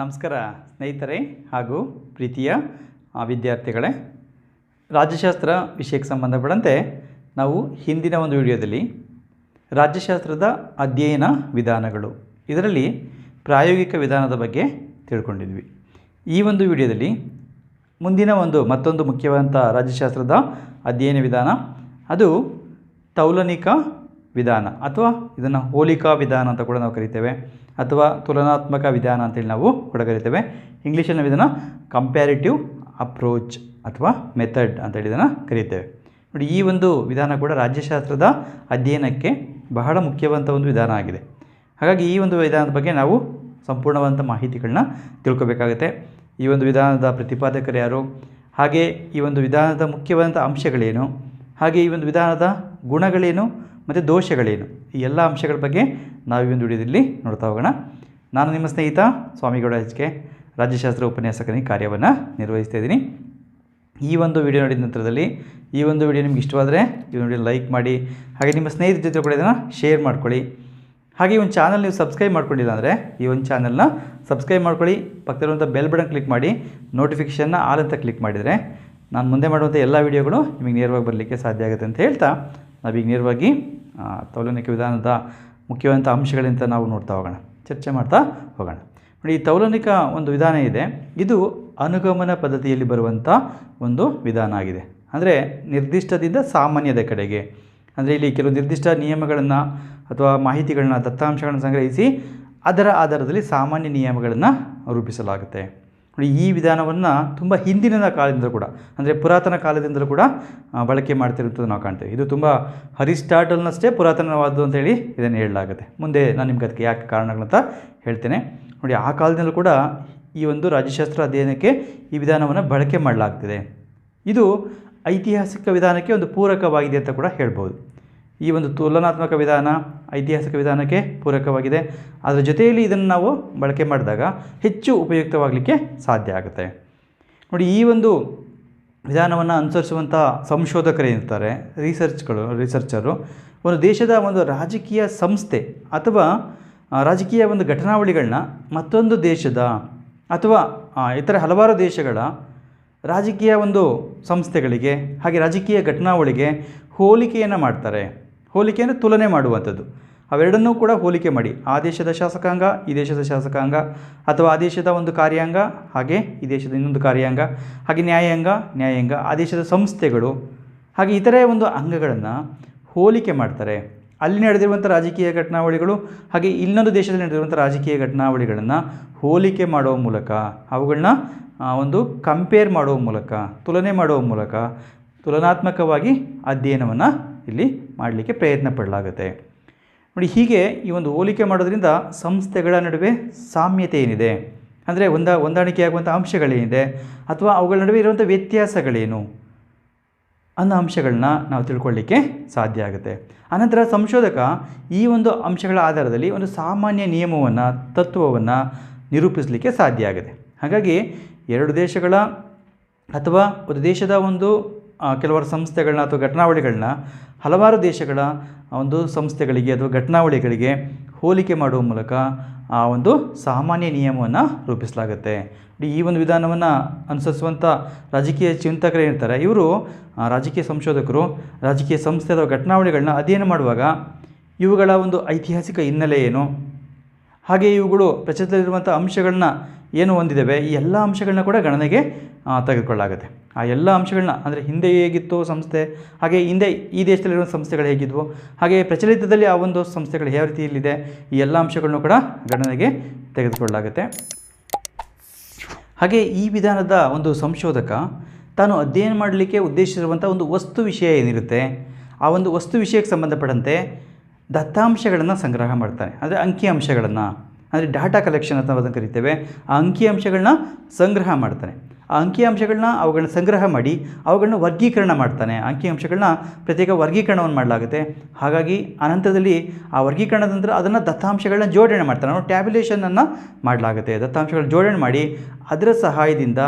ನಮಸ್ಕಾರ ಸ್ನೇಹಿತರೆ ಹಾಗೂ ಪ್ರೀತಿಯ ವಿದ್ಯಾರ್ಥಿಗಳೇ. ರಾಜ್ಯಶಾಸ್ತ್ರ ವಿಷಯಕ್ಕೆ ಸಂಬಂಧಪಟ್ಟಂತೆ ನಾವು ಹಿಂದಿನ ಒಂದು ವಿಡಿಯೋದಲ್ಲಿ ರಾಜ್ಯಶಾಸ್ತ್ರದ ಅಧ್ಯಯನ ವಿಧಾನಗಳು, ಇದರಲ್ಲಿ ಪ್ರಾಯೋಗಿಕ ವಿಧಾನದ ಬಗ್ಗೆ ತಿಳ್ಕೊಂಡಿದ್ವಿ. ಈ ಒಂದು ವಿಡಿಯೋದಲ್ಲಿ ಮುಂದಿನ ಒಂದು ಮತ್ತೊಂದು ಮುಖ್ಯವಾದಂಥ ರಾಜ್ಯಶಾಸ್ತ್ರದ ಅಧ್ಯಯನ ವಿಧಾನ, ಅದು ತೌಲನಿಕ ವಿಧಾನ ಅಥವಾ ಇದನ್ನು ಹೋಲಿಕಾ ವಿಧಾನ ಅಂತ ಕೂಡ ನಾವು ಕರಿತೇವೆ. ಅಥವಾ ತುಲನಾತ್ಮಕ ವಿಧಾನ ಅಂತೇಳಿ ನಾವು ಕೂಡ ಕರಿತೇವೆ ಇಂಗ್ಲೀಷಲ್ಲಿ ನಾವು ಇದನ್ನು ಕಂಪ್ಯಾರಿಟಿವ್ ಅಪ್ರೋಚ್ ಅಥವಾ ಮೆಥಡ್ ಅಂತೇಳಿ ಇದನ್ನು ಕರೀತೇವೆ. ನೋಡಿ, ಈ ಒಂದು ವಿಧಾನ ಕೂಡ ರಾಜ್ಯಶಾಸ್ತ್ರದ ಅಧ್ಯಯನಕ್ಕೆ ಬಹಳ ಮುಖ್ಯವಾದಂಥ ಒಂದು ವಿಧಾನ ಆಗಿದೆ. ಹಾಗಾಗಿ ಈ ಒಂದು ವಿಧಾನದ ಬಗ್ಗೆ ನಾವು ಸಂಪೂರ್ಣವಾದಂಥ ಮಾಹಿತಿಗಳನ್ನ ತಿಳ್ಕೊಬೇಕಾಗುತ್ತೆ. ಈ ಒಂದು ವಿಧಾನದ ಪ್ರತಿಪಾದಕರು ಯಾರು? ಹಾಗೆ ಈ ಒಂದು ವಿಧಾನದ ಮುಖ್ಯವಾದಂಥ ಅಂಶಗಳೇನು? ಹಾಗೆ ಈ ಒಂದು ವಿಧಾನದ ಗುಣಗಳೇನು? ಮತ್ತು ದೋಷಗಳೇನು? ಈ ಎಲ್ಲ ಅಂಶಗಳ ಬಗ್ಗೆ ನಾವು ಈ ಒಂದು ವಿಡಿಯೋದಲ್ಲಿ ನೋಡ್ತಾ ಹೋಗೋಣ. ನಾನು ನಿಮ್ಮ ಸ್ನೇಹಿತ ಸ್ವಾಮಿಗೌಡ ಎಚ್ ಕೆ, ರಾಜ್ಯಶಾಸ್ತ್ರ ಉಪನ್ಯಾಸಕನಿಗೆ ಕಾರ್ಯವನ್ನು ನಿರ್ವಹಿಸ್ತಾ ಇದ್ದೀನಿ. ಈ ಒಂದು ವಿಡಿಯೋ ನೋಡಿದ ನಂತರದಲ್ಲಿ ಈ ಒಂದು ವಿಡಿಯೋ ನಿಮ್ಗೆ ಇಷ್ಟವಾದರೆ ಈ ವಿಡಿಯೋ ಲೈಕ್ ಮಾಡಿ, ಹಾಗೆ ನಿಮ್ಮ ಸ್ನೇಹಿತರ ಜೊತೆ ಕೂಡ ಇದನ್ನು ಶೇರ್ ಮಾಡ್ಕೊಳ್ಳಿ. ಹಾಗೆ ಈ ಒಂದು ಚಾನಲ್ ನೀವು ಸಬ್ಸ್ಕ್ರೈಬ್ ಮಾಡ್ಕೊಂಡಿಲ್ಲ ಅಂದರೆ ಈ ಒಂದು ಚಾನಲ್ನ ಸಬ್ಸ್ಕ್ರೈಬ್ ಮಾಡ್ಕೊಳ್ಳಿ. ಪಕ್ಕದಲ್ಲಿರುವಂಥ ಬೆಲ್ ಬಟನ್ ಕ್ಲಿಕ್ ಮಾಡಿ ನೋಟಿಫಿಕೇಷನ್ನ ಆಲ್ ಅಂತ ಕ್ಲಿಕ್ ಮಾಡಿದರೆ ನಾನು ಮುಂದೆ ಮಾಡುವಂಥ ಎಲ್ಲ ವೀಡಿಯೋಗಳು ನಿಮಗೆ ನೇರವಾಗಿ ಬರಲಿಕ್ಕೆ ಸಾಧ್ಯ ಆಗುತ್ತೆ ಅಂತ ಹೇಳ್ತಾ ನಾವೀಗ ನೇರವಾಗಿ ತೌಲನಿಕ ವಿಧಾನದ ಮುಖ್ಯವಾದಂಥ ಅಂಶಗಳಿಂದ ನಾವು ನೋಡ್ತಾ ಹೋಗೋಣ. ಚರ್ಚೆ ಮಾಡ್ತಾ ಹೋಗೋಣ. ನೋಡಿ, ಈ ತೌಲನಿಕ ಒಂದು ವಿಧಾನ ಇದೆ. ಇದು ಅನುಗಮನ ಪದ್ಧತಿಯಲ್ಲಿ ಬರುವಂಥ ಒಂದು ವಿಧಾನ ಆಗಿದೆ. ಅಂದರೆ ನಿರ್ದಿಷ್ಟದಿಂದ ಸಾಮಾನ್ಯದ ಕಡೆಗೆ. ಅಂದರೆ ಇಲ್ಲಿ ಕೆಲವು ನಿರ್ದಿಷ್ಟ ನಿಯಮಗಳನ್ನು ಅಥವಾ ಮಾಹಿತಿಗಳನ್ನ, ದತ್ತಾಂಶಗಳನ್ನು ಸಂಗ್ರಹಿಸಿ ಅದರ ಆಧಾರದಲ್ಲಿ ಸಾಮಾನ್ಯ ನಿಯಮಗಳನ್ನು ರೂಪಿಸಲಾಗುತ್ತೆ. ನೋಡಿ, ಈ ವಿಧಾನವನ್ನು ತುಂಬ ಹಿಂದಿನ ಕಾಲದಿಂದಲೂ ಕೂಡ, ಅಂದರೆ ಪುರಾತನ ಕಾಲದಿಂದಲೂ ಕೂಡ ಬಳಕೆ ಮಾಡ್ತಿರುವಂಥದ್ದು ನಾವು ಕಾಣ್ತೇವೆ. ಇದು ತುಂಬ ಹರಿಸ್ಟಾಟಲ್ನಷ್ಟೇ ಪುರಾತನವಾದದ್ದು ಅಂತೇಳಿ ಇದನ್ನು ಹೇಳಲಾಗುತ್ತೆ. ಮುಂದೆ ನಾನು ನಿಮ್ಗೆ ಅದಕ್ಕೆ ಯಾಕೆ ಕಾರಣಗಳಂತ ಹೇಳ್ತೇನೆ. ನೋಡಿ, ಆ ಕಾಲದಲ್ಲೂ ಕೂಡ ಈ ಒಂದು ರಾಜ್ಯಶಾಸ್ತ್ರ ಅಧ್ಯಯನಕ್ಕೆ ಈ ವಿಧಾನವನ್ನು ಬಳಕೆ ಮಾಡಲಾಗ್ತಿದೆ. ಇದು ಐತಿಹಾಸಿಕ ವಿಧಾನಕ್ಕೆ ಒಂದು ಪೂರಕವಾಗಿದೆ ಅಂತ ಕೂಡ ಹೇಳ್ಬೋದು. ಈ ಒಂದು ತುಲನಾತ್ಮಕ ವಿಧಾನ ಐತಿಹಾಸಿಕ ವಿಧಾನಕ್ಕೆ ಪೂರಕವಾಗಿದೆ. ಅದರ ಜೊತೆಯಲ್ಲಿ ಇದನ್ನು ನಾವು ಬಳಕೆ ಮಾಡಿದಾಗ ಹೆಚ್ಚು ಉಪಯುಕ್ತವಾಗಲಿಕ್ಕೆ ಸಾಧ್ಯ ಆಗುತ್ತೆ. ನೋಡಿ, ಈ ಒಂದು ವಿಧಾನವನ್ನು ಅನುಸರಿಸುವಂಥ ಸಂಶೋಧಕರು ಏನಿರ್ತಾರೆ ರಿಸರ್ಚ್ಗಳು ರಿಸರ್ಚರು ಒಂದು ದೇಶದ ಒಂದು ರಾಜಕೀಯ ಸಂಸ್ಥೆ ಅಥವಾ ರಾಜಕೀಯ ಒಂದು ಘಟನಾವಳಿಗಳನ್ನ ಮತ್ತೊಂದು ದೇಶದ ಅಥವಾ ಇತರ ಹಲವಾರು ದೇಶಗಳ ರಾಜಕೀಯ ಒಂದು ಸಂಸ್ಥೆಗಳಿಗೆ ಹಾಗೆ ರಾಜಕೀಯ ಘಟನಾವಳಿಗೆ ಹೋಲಿಕೆಯನ್ನು ಮಾಡ್ತಾರೆ. ಹೋಲಿಕೆಯನ್ನು ತುಲನೆ ಮಾಡುವಂಥದ್ದು. ಅವೆರಡನ್ನೂ ಕೂಡ ಹೋಲಿಕೆ ಮಾಡಿ. ಆ ದೇಶದ ಶಾಸಕಾಂಗ, ಈ ದೇಶದ ಶಾಸಕಾಂಗ, ಅಥವಾ ಆ ದೇಶದ ಒಂದು ಕಾರ್ಯಾಂಗ, ಹಾಗೆ ಈ ದೇಶದ ಇನ್ನೊಂದು ಕಾರ್ಯಾಂಗ, ಹಾಗೆ ನ್ಯಾಯಾಂಗ ನ್ಯಾಯಾಂಗ, ಆ ದೇಶದ ಸಂಸ್ಥೆಗಳು, ಹಾಗೆ ಇತರೆ ಒಂದು ಅಂಗಗಳನ್ನು ಹೋಲಿಕೆ ಮಾಡ್ತಾರೆ. ಅಲ್ಲಿ ನಡೆದಿರುವಂಥ ರಾಜಕೀಯ ಘಟನಾವಳಿಗಳು, ಹಾಗೆ ಇನ್ನೊಂದು ದೇಶದಲ್ಲಿ ನಡೆದಿರುವಂಥ ರಾಜಕೀಯ ಘಟನಾವಳಿಗಳನ್ನು ಹೋಲಿಕೆ ಮಾಡುವ ಮೂಲಕ, ಅವುಗಳನ್ನ ಒಂದು ಕಂಪೇರ್ ಮಾಡುವ ಮೂಲಕ, ತುಲನೆ ಮಾಡುವ ಮೂಲಕ ತುಲನಾತ್ಮಕವಾಗಿ ಅಧ್ಯಯನವನ್ನು ಇಲ್ಲಿ ಮಾಡಲಿಕ್ಕೆ ಪ್ರಯತ್ನ ಪಡಲಾಗುತ್ತೆ. ನೋಡಿ, ಹೀಗೆ ಈ ಒಂದು ಹೋಲಿಕೆ ಮಾಡೋದ್ರಿಂದ ಸಂಸ್ಥೆಗಳ ನಡುವೆ ಸಾಮ್ಯತೆ ಏನಿದೆ? ಅಂದರೆ ಒಂದ ಹೊಂದಾಣಿಕೆ ಆಗುವಂಥ ಅಂಶಗಳೇನಿದೆ? ಅಥವಾ ಅವುಗಳ ನಡುವೆ ಇರುವಂಥ ವ್ಯತ್ಯಾಸಗಳೇನು? ಅನ್ನೋ ಅಂಶಗಳನ್ನ ನಾವು ತಿಳ್ಕೊಳ್ಳಿಕ್ಕೆ ಸಾಧ್ಯ ಆಗುತ್ತೆ. ಅನಂತರ ಸಂಶೋಧಕ ಈ ಒಂದು ಅಂಶಗಳ ಆಧಾರದಲ್ಲಿ ಒಂದು ಸಾಮಾನ್ಯ ನಿಯಮವನ್ನು, ತತ್ವವನ್ನು ನಿರೂಪಿಸಲಿಕ್ಕೆ ಸಾಧ್ಯ ಆಗುತ್ತೆ. ಹಾಗಾಗಿ ಎರಡು ದೇಶಗಳ ಅಥವಾ ಒಂದು ದೇಶದ ಒಂದು ಕೆಲವಾರು ಸಂಸ್ಥೆಗಳನ್ನ ಅಥವಾ ಘಟನಾವಳಿಗಳನ್ನ ಹಲವಾರು ದೇಶಗಳ ಒಂದು ಸಂಸ್ಥೆಗಳಿಗೆ ಅಥವಾ ಘಟನಾವಳಿಗಳಿಗೆ ಹೋಲಿಕೆ ಮಾಡುವ ಮೂಲಕ ಆ ಒಂದು ಸಾಮಾನ್ಯ ನಿಯಮವನ್ನು ರೂಪಿಸಲಾಗುತ್ತೆ. ಈ ಒಂದು ವಿಧಾನವನ್ನು ಅನುಸರಿಸುವಂಥ ರಾಜಕೀಯ ಚಿಂತಕರು ಏನಿರ್ತಾರೆ, ಇವರು ರಾಜಕೀಯ ಸಂಶೋಧಕರು, ರಾಜಕೀಯ ಸಂಸ್ಥೆ ಅಥವಾ ಘಟನಾವಳಿಗಳನ್ನ ಅಧ್ಯಯನ ಮಾಡುವಾಗ ಇವುಗಳ ಒಂದು ಐತಿಹಾಸಿಕ ಹಿನ್ನೆಲೆ ಏನು? ಹಾಗೆ ಇವುಗಳು ಪ್ರಚಲಿತದಲ್ಲಿರುವಂಥ ಅಂಶಗಳನ್ನ ಏನು ಹೊಂದಿದ್ದಾವೆ ಈ ಎಲ್ಲ ಅಂಶಗಳನ್ನ ಕೂಡ ಗಣನೆಗೆ ಆ, ತೆಗೆದುಕೊಳ್ಳಾಗುತ್ತೆ ಆ ಎಲ್ಲ ಅಂಶಗಳನ್ನ ಅಂದರೆ ಹಿಂದೆ ಹೇಗಿತ್ತು ಸಂಸ್ಥೆ ಹಾಗೆ ಹಿಂದೆ ಈ ದೇಶದಲ್ಲಿರುವ ಸಂಸ್ಥೆಗಳು ಹೇಗಿದ್ವು ಹಾಗೆ ಪ್ರಚಲಿತದಲ್ಲಿ ಆ ಒಂದು ಸಂಸ್ಥೆಗಳು ಯಾವ ರೀತಿಯಲ್ಲಿದೆ ಈ ಎಲ್ಲ ಅಂಶಗಳನ್ನು ಕೂಡ ಗಣನೆಗೆ ತೆಗೆದುಕೊಳ್ಳಲಾಗುತ್ತೆ. ಹಾಗೆ ಈ ವಿಧಾನದ ಒಂದು ಸಂಶೋಧಕ ತಾನು ಅಧ್ಯಯನ ಮಾಡಲಿಕ್ಕೆ ಉದ್ದೇಶಿಸಿರುವಂಥ ಒಂದು ವಸ್ತು ವಿಷಯ ಏನಿರುತ್ತೆ ಆ ಒಂದು ವಸ್ತು ವಿಷಯಕ್ಕೆ ಸಂಬಂಧಪಟ್ಟಂತೆ ದತ್ತಾಂಶಗಳನ್ನು ಸಂಗ್ರಹ ಮಾಡ್ತಾನೆ. ಅಂದರೆ ಅಂಕಿಅಂಶಗಳನ್ನು ಅಂದರೆ ಡಾಟಾ ಕಲೆಕ್ಷನ್ ಅಂತ ಅದನ್ನು ಕರಿತೇವೆ ಆ ಅಂಕಿಅಂಶಗಳನ್ನ ಸಂಗ್ರಹ ಮಾಡ್ತಾನೆ. ಆ ಅಂಕಿಅಂಶಗಳನ್ನ ಅವುಗಳನ್ನ ಸಂಗ್ರಹ ಮಾಡಿ ಅವುಗಳನ್ನ ವರ್ಗೀಕರಣ ಮಾಡ್ತಾನೆ. ಅಂಕಿಅಂಶಗಳನ್ನ ಪ್ರತ್ಯೇಕ ವರ್ಗೀಕರಣವನ್ನು ಮಾಡಲಾಗುತ್ತೆ. ಹಾಗಾಗಿ ಅನಂತರದಲ್ಲಿ ಆ ವರ್ಗೀಕರಣದ ನಂತರ ಅದನ್ನು ದತ್ತಾಂಶಗಳನ್ನ ಜೋಡಣೆ ಮಾಡ್ತಾನೆ. ಟ್ಯಾಬ್ಯುಲೇಷನನ್ನು ಮಾಡಲಾಗುತ್ತೆ. ದತ್ತಾಂಶಗಳನ್ನ ಜೋಡಣೆ ಮಾಡಿ ಅದರ ಸಹಾಯದಿಂದ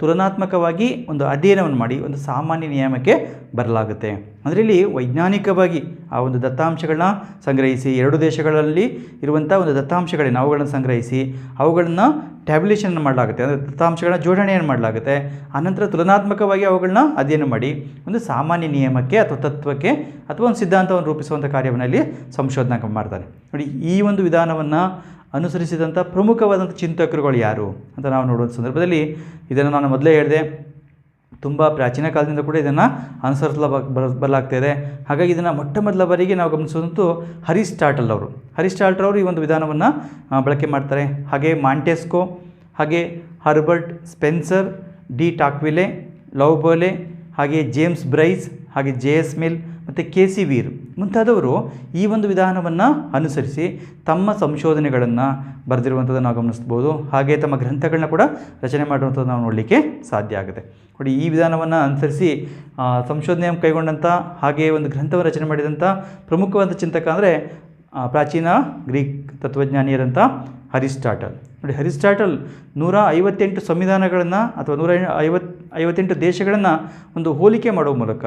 ತುಲನಾತ್ಮಕವಾಗಿ ಒಂದು ಅಧ್ಯಯನವನ್ನು ಮಾಡಿ, ಒಂದು ಸಾಮಾನ್ಯ ನಿಯಮಕ್ಕೆ ಬರಲಾಗುತ್ತೆ. ಅಂದರೆ ಇಲ್ಲಿ ವೈಜ್ಞಾನಿಕವಾಗಿ ಆ ಒಂದು ದತ್ತಾಂಶಗಳನ್ನ ಸಂಗ್ರಹಿಸಿ, ಎರಡು ದೇಶಗಳಲ್ಲಿ ಇರುವಂಥ ಒಂದು ದತ್ತಾಂಶಗಳೇನು ಅವುಗಳನ್ನು ಸಂಗ್ರಹಿಸಿ, ಅವುಗಳನ್ನು ಟ್ಯಾಬ್ಲೇಷನ್ ಮಾಡಲಾಗುತ್ತೆ. ಅಂದರೆ ದತ್ತಾಂಶಗಳನ್ನ ಜೋಡಣೆಯನ್ನು ಮಾಡಲಾಗುತ್ತೆ. ಆನಂತರ ತುಲನಾತ್ಮಕವಾಗಿ ಅವುಗಳನ್ನ ಅಧ್ಯಯನ ಮಾಡಿ, ಒಂದು ಸಾಮಾನ್ಯ ನಿಯಮಕ್ಕೆ ಅಥವಾ ತತ್ವಕ್ಕೆ ಅಥವಾ ಒಂದು ಸಿದ್ಧಾಂತವನ್ನು ರೂಪಿಸುವಂಥ ಕಾರ್ಯವನ್ನು ಇಲ್ಲಿ ಸಂಶೋಧನೆ ಮಾಡ್ತಾರೆ. ನೋಡಿ, ಈ ಒಂದು ವಿಧಾನವನ್ನು ಅನುಸರಿಸಿದಂಥ ಪ್ರಮುಖವಾದಂಥ ಚಿಂತಕರುಗಳು ಯಾರು ಅಂತ ನಾವು ನೋಡುವಂಥ ಸಂದರ್ಭದಲ್ಲಿ ಇದನ್ನು ನಾನು ಮೊದಲೇ ಹೇಳಿದೆ. ತುಂಬ ಪ್ರಾಚೀನ ಕಾಲದಿಂದ ಕೂಡ ಇದನ್ನು ಅನುಸರಿಸಲ ಬರಲಾಗ್ತಾ ಇದೆ. ಹಾಗಾಗಿ ಇದನ್ನು ಮೊಟ್ಟ ಮೊದಲ ಬಾರಿಗೆ ನಾವು ಗಮನಿಸೋದಂತೂ ಹರಿಸ್ಟಾಟಲ್ ಅವರು. ಹರಿಸ್ಟಾಟಲ್ ಅವರು ಈ ಒಂದು ವಿಧಾನವನ್ನು ಬಳಕೆ ಮಾಡ್ತಾರೆ. ಹಾಗೆ ಮಾಂಟೆಸ್ಕೋ, ಹಾಗೆ Herbert Spencer, de Tocqueville, Laboulaye, ಹಾಗೆ ಜೇಮ್ಸ್ ಬ್ರೈಸ್, ಹಾಗೆ ಜೆ ಎಸ್ ಮಿಲ್ ಮತ್ತು ಕೆ ಸಿ ವೀರ್ ಮುಂತಾದವರು ಈ ಒಂದು ವಿಧಾನವನ್ನು ಅನುಸರಿಸಿ ತಮ್ಮ ಸಂಶೋಧನೆಗಳನ್ನು ಬರೆದಿರುವಂಥದ್ದನ್ನು ನಾವು ಗಮನಿಸ್ಬೋದು. ಹಾಗೆ ತಮ್ಮ ಗ್ರಂಥಗಳನ್ನ ಕೂಡ ರಚನೆ ಮಾಡುವಂಥದ್ದು ನಾವು ನೋಡಲಿಕ್ಕೆ ಸಾಧ್ಯ ಆಗುತ್ತೆ. ನೋಡಿ, ಈ ವಿಧಾನವನ್ನು ಅನುಸರಿಸಿ ಸಂಶೋಧನೆ ಕೈಗೊಂಡಂಥ ಹಾಗೆಯೇ ಒಂದು ಗ್ರಂಥವನ್ನು ರಚನೆ ಮಾಡಿದಂಥ ಪ್ರಮುಖವಾದ ಚಿಂತಕ ಅಂದರೆ ಪ್ರಾಚೀನ ಗ್ರೀಕ್ ತತ್ವಜ್ಞಾನಿಯರಂಥ ಹರಿಸ್ಟಾಟಲ್. ನೋಡಿ, ಹರಿಸ್ಟಾಟಲ್ ನೂರ ಐವತ್ತೆಂಟು ಸಂವಿಧಾನಗಳನ್ನು ಅಥವಾ ನೂರ ಐವತ್ತು ಐವತ್ತೆಂಟು ದೇಶಗಳನ್ನು ಒಂದು ಹೋಲಿಕೆ ಮಾಡುವ ಮೂಲಕ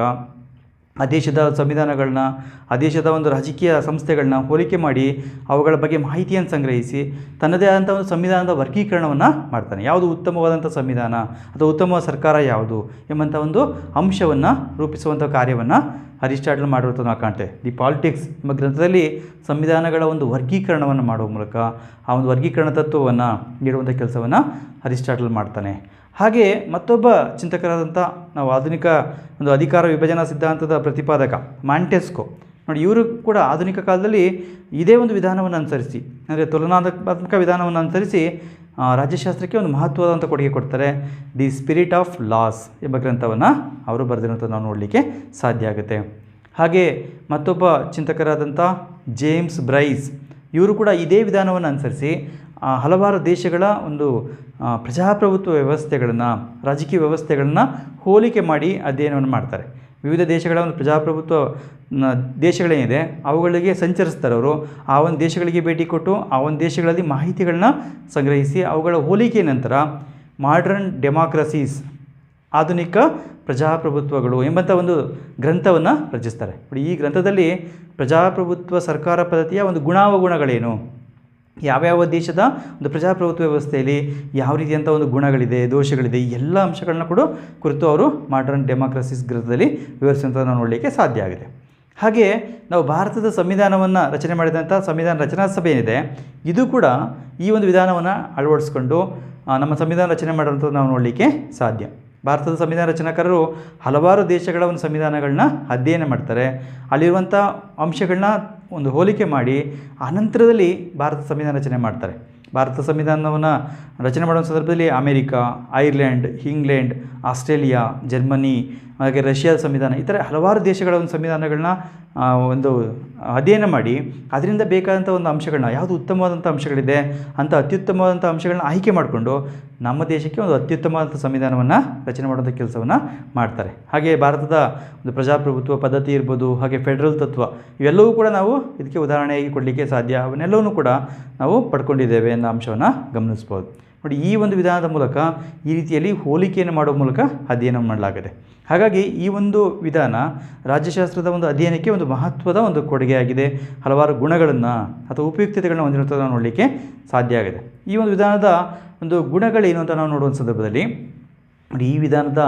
ಆ ದೇಶದ ಸಂವಿಧಾನಗಳನ್ನ, ಆ ದೇಶದ ಒಂದು ರಾಜಕೀಯ ಸಂಸ್ಥೆಗಳನ್ನ ಹೋಲಿಕೆ ಮಾಡಿ ಅವುಗಳ ಬಗ್ಗೆ ಮಾಹಿತಿಯನ್ನು ಸಂಗ್ರಹಿಸಿ ತನ್ನದೇ ಆದಂಥ ಒಂದು ಸಂವಿಧಾನದ ವರ್ಗೀಕರಣವನ್ನು ಮಾಡ್ತಾನೆ. ಯಾವುದು ಉತ್ತಮವಾದಂಥ ಸಂವಿಧಾನ ಅಥವಾ ಉತ್ತಮ ಸರ್ಕಾರ ಯಾವುದು ಎಂಬಂಥ ಒಂದು ಅಂಶವನ್ನು ರೂಪಿಸುವಂಥ ಕಾರ್ಯವನ್ನು ಅರಿಸ್ಟಾಟಲ್ ಮಾಡಿರುವಂಥ ನಾವು ಕಾಣ್ತೇವೆ. ದಿ ಪಾಲಿಟಿಕ್ಸ್ ಎಂಬ ಗ್ರಂಥದಲ್ಲಿ ಸಂವಿಧಾನಗಳ ಒಂದು ವರ್ಗೀಕರಣವನ್ನು ಮಾಡುವ ಮೂಲಕ ಆ ಒಂದು ವರ್ಗೀಕರಣ ತತ್ವವನ್ನು ನೀಡುವಂಥ ಕೆಲಸವನ್ನು ಅರಿಸ್ಟಾಟಲ್ ಮಾಡ್ತಾನೆ. ಹಾಗೆ ಮತ್ತೊಬ್ಬ ಚಿಂತಕರಾದಂಥ ನಾವು ಆಧುನಿಕ ಒಂದು ಅಧಿಕಾರ ವಿಭಜನಾ ಸಿದ್ಧಾಂತದ ಪ್ರತಿಪಾದಕ ಮಾಂಟೆಸ್ಕೋ. ನೋಡಿ, ಇವರು ಕೂಡ ಆಧುನಿಕ ಕಾಲದಲ್ಲಿ ಇದೇ ಒಂದು ವಿಧಾನವನ್ನು ಅನುಸರಿಸಿ, ಅಂದರೆ ತುಲನಾತ್ಮಕ ವಿಧಾನವನ್ನು ಅನುಸರಿಸಿ ರಾಜ್ಯಶಾಸ್ತ್ರಕ್ಕೆ ಒಂದು ಮಹತ್ವದಂಥ ಕೊಡುಗೆ ಕೊಡ್ತಾರೆ. ದಿ ಸ್ಪಿರಿಟ್ ಆಫ್ ಲಾಸ್ ಎಂಬ ಗ್ರಂಥವನ್ನು ಅವರು ಬರೆದಿರೋಂಥ ನಾವು ನೋಡಲಿಕ್ಕೆ ಸಾಧ್ಯ ಆಗುತ್ತೆ. ಹಾಗೆ ಮತ್ತೊಬ್ಬ ಚಿಂತಕರಾದಂಥ ಜೇಮ್ಸ್ ಬ್ರೈಸ್, ಇವರು ಕೂಡ ಇದೇ ವಿಧಾನವನ್ನು ಅನುಸರಿಸಿ ಹಲವಾರು ದೇಶಗಳ ಒಂದು ಪ್ರಜಾಪ್ರಭುತ್ವ ವ್ಯವಸ್ಥೆಗಳನ್ನು, ರಾಜಕೀಯ ವ್ಯವಸ್ಥೆಗಳನ್ನು ಹೋಲಿಕೆ ಮಾಡಿ ಅಧ್ಯಯನವನ್ನು ಮಾಡ್ತಾರೆ. ವಿವಿಧ ದೇಶಗಳ ಒಂದು ಪ್ರಜಾಪ್ರಭುತ್ವ ದೇಶಗಳೇನಿದೆ, ಅವುಗಳಿಗೆ ಸಂಚರಿಸ್ತಾರೆ ಅವರು. ಆ ಒಂದು ದೇಶಗಳಿಗೆ ಭೇಟಿ ಕೊಟ್ಟು, ಆ ಒಂದು ದೇಶಗಳಲ್ಲಿ ಮಾಹಿತಿಗಳನ್ನ ಸಂಗ್ರಹಿಸಿ, ಅವುಗಳ ಹೋಲಿಕೆ ನಂತರ ಮಾಡ್ರನ್ ಡೆಮಾಕ್ರಸೀಸ್ ಆಧುನಿಕ ಪ್ರಜಾಪ್ರಭುತ್ವಗಳು ಎಂಬಂಥ ಒಂದು ಗ್ರಂಥವನ್ನು ರಚಿಸ್ತಾರೆ. ಈ ಗ್ರಂಥದಲ್ಲಿ ಪ್ರಜಾಪ್ರಭುತ್ವ ಸರ್ಕಾರ ಪದ್ಧತಿಯ ಒಂದು ಗುಣಾವಗುಣಗಳೇನು? ಯಾವ್ಯಾವ ದೇಶದ ಒಂದು ಪ್ರಜಾಪ್ರಭುತ್ವ ವ್ಯವಸ್ಥೆಯಲ್ಲಿ ಯಾವ ರೀತಿಯಂಥ ಒಂದು ಗುಣಗಳಿದೆ, ದೋಷಗಳಿದೆ, ಎಲ್ಲ ಅಂಶಗಳನ್ನ ಕೂಡ ಕುರಿತು ಅವರು ಮಾಡರ್ನ್ ಡೆಮಾಕ್ರಸಿಸ್ ಗ್ರಂಥದಲ್ಲಿ ವಿವರಿಸುವಂಥದ್ದು ನಾವು ನೋಡಲಿಕ್ಕೆ ಸಾಧ್ಯ ಆಗಿದೆ. ಹಾಗೆ ನಾವು ಭಾರತದ ಸಂವಿಧಾನವನ್ನು ರಚನೆ ಮಾಡಿದಂಥ ಸಂವಿಧಾನ ರಚನಾ ಸಭೆ ಏನಿದೆ, ಇದು ಕೂಡ ಈ ಒಂದು ವಿಧಾನವನ್ನು ಅಳವಡಿಸ್ಕೊಂಡು ನಮ್ಮ ಸಂವಿಧಾನ ರಚನೆ ಮಾಡುವಂಥದ್ದು ನಾವು ನೋಡಲಿಕ್ಕೆ ಸಾಧ್ಯ. ಭಾರತದ ಸಂವಿಧಾನ ರಚನಾಕಾರರು ಹಲವಾರು ದೇಶಗಳ ಒಂದು ಸಂವಿಧಾನಗಳನ್ನ ಅಧ್ಯಯನ ಮಾಡ್ತಾರೆ. ಅಲ್ಲಿರುವಂಥ ಅಂಶಗಳನ್ನ ಒಂದು ಹೋಲಿಕೆ ಮಾಡಿ ಅನಂತರದಲ್ಲಿ ಭಾರತ ಸಂವಿಧಾನ ರಚನೆ ಮಾಡ್ತಾರೆ. ಭಾರತ ಸಂವಿಧಾನವನ್ನು ರಚನೆ ಮಾಡುವ ಸಂದರ್ಭದಲ್ಲಿ America, Ireland, England, Australia, Germany ಹಾಗೆ ರಷ್ಯಾದ ಸಂವಿಧಾನ, ಈ ಥರ ಹಲವಾರು ದೇಶಗಳ ಒಂದು ಸಂವಿಧಾನಗಳನ್ನ ಒಂದು ಅಧ್ಯಯನ ಮಾಡಿ, ಅದರಿಂದ ಬೇಕಾದಂಥ ಒಂದು ಅಂಶಗಳನ್ನ, ಯಾವುದು ಉತ್ತಮವಾದಂಥ ಅಂಶಗಳಿದೆ, ಅಂಥ ಅತ್ಯುತ್ತಮವಾದಂಥ ಅಂಶಗಳನ್ನ ಆಯ್ಕೆ ಮಾಡಿಕೊಂಡು, ನಮ್ಮ ದೇಶಕ್ಕೆ ಒಂದು ಅತ್ಯುತ್ತಮವಾದಂಥ ಸಂವಿಧಾನವನ್ನು ರಚನೆ ಮಾಡುವಂಥ ಕೆಲಸವನ್ನು ಮಾಡ್ತಾರೆ. ಹಾಗೆ ಭಾರತದ ಒಂದು ಪ್ರಜಾಪ್ರಭುತ್ವ ಪದ್ಧತಿ ಇರ್ಬೋದು, ಹಾಗೆ ಫೆಡರಲ್ ತತ್ವ, ಇವೆಲ್ಲವೂ ಕೂಡ ನಾವು ಇದಕ್ಕೆ ಉದಾಹರಣೆಯಾಗಿ ಕೊಡಲಿಕ್ಕೆ ಸಾಧ್ಯ. ಅವನ್ನೆಲ್ಲವೂ ಕೂಡ ನಾವು ಪಡ್ಕೊಂಡಿದ್ದೇವೆ ಅನ್ನೋ ಅಂಶವನ್ನು ಗಮನಿಸ್ಬೋದು. ನೋಡಿ, ಈ ಒಂದು ವಿಧಾನದ ಮೂಲಕ ಈ ರೀತಿಯಲ್ಲಿ ಹೋಲಿಕೆಯನ್ನು ಮಾಡುವ ಮೂಲಕ ಅಧ್ಯಯನ ಮಾಡಲಾಗಿದೆ. ಹಾಗಾಗಿ ಈ ಒಂದು ವಿಧಾನ ರಾಜ್ಯಶಾಸ್ತ್ರದ ಒಂದು ಅಧ್ಯಯನಕ್ಕೆ ಒಂದು ಮಹತ್ವದ ಒಂದು ಕೊಡುಗೆಯಾಗಿದೆ. ಹಲವಾರು ಗುಣಗಳನ್ನು ಅಥವಾ ಉಪಯುಕ್ತತೆಗಳನ್ನ ಹೊಂದಿರುವಂಥದ್ದು ನೋಡಲಿಕ್ಕೆ ಸಾಧ್ಯ ಆಗಿದೆ. ಈ ಒಂದು ವಿಧಾನದ ಒಂದು ಗುಣಗಳೇನು ಅಂತ ನಾವು ನೋಡುವ ಸಂದರ್ಭದಲ್ಲಿ ಈ ವಿಧಾನದ